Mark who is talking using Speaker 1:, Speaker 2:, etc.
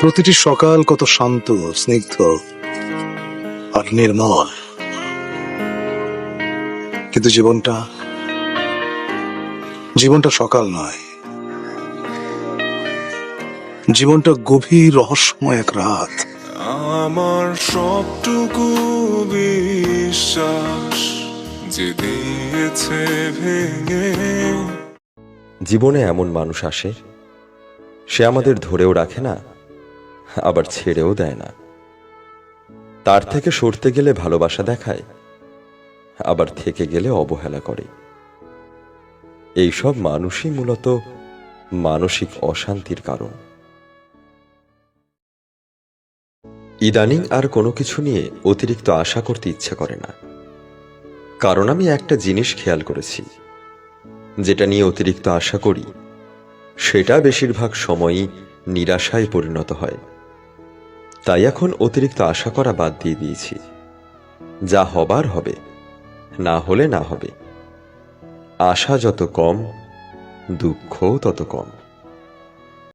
Speaker 1: প্রতিটি সকাল কত শান্ত স্নিগ্ধ আর নির্মল। কিন্তু জীবনটা জীবনটা সকাল নয়। জীবনটা গভীর রহস্যময় এক রাত।
Speaker 2: আমার সবটুকু বিশ্বাস যে দিয়েছে ভেঙে।
Speaker 3: জীবনে এমন মানুষ আসে সে আমাদের ধরেও রাখে না আবার ছেড়েও দেয় না। তার থেকে সরতে গেলে ভালোবাসা দেখায়, আবার থেকে গেলে অবহেলা করে। এইসব মানুষই মূলত মানসিক অশান্তির কারণ। ইদানিং আর কোনো কিছু নিয়ে অতিরিক্ত আশা করতে ইচ্ছে করে না। কারণ আমি একটা জিনিস খেয়াল করেছি, যেটা নিয়ে অতিরিক্ত আশা করি, সেটা বেশিরভাগ সময়ই নিরাশায় পরিণত হয়। তাই এখন অতিরিক্ত আশা করা বাদ দিয়ে দিয়েছি। যা হবার হবে, না হলে না হবে। আশা যত কম দুঃখও তত কম।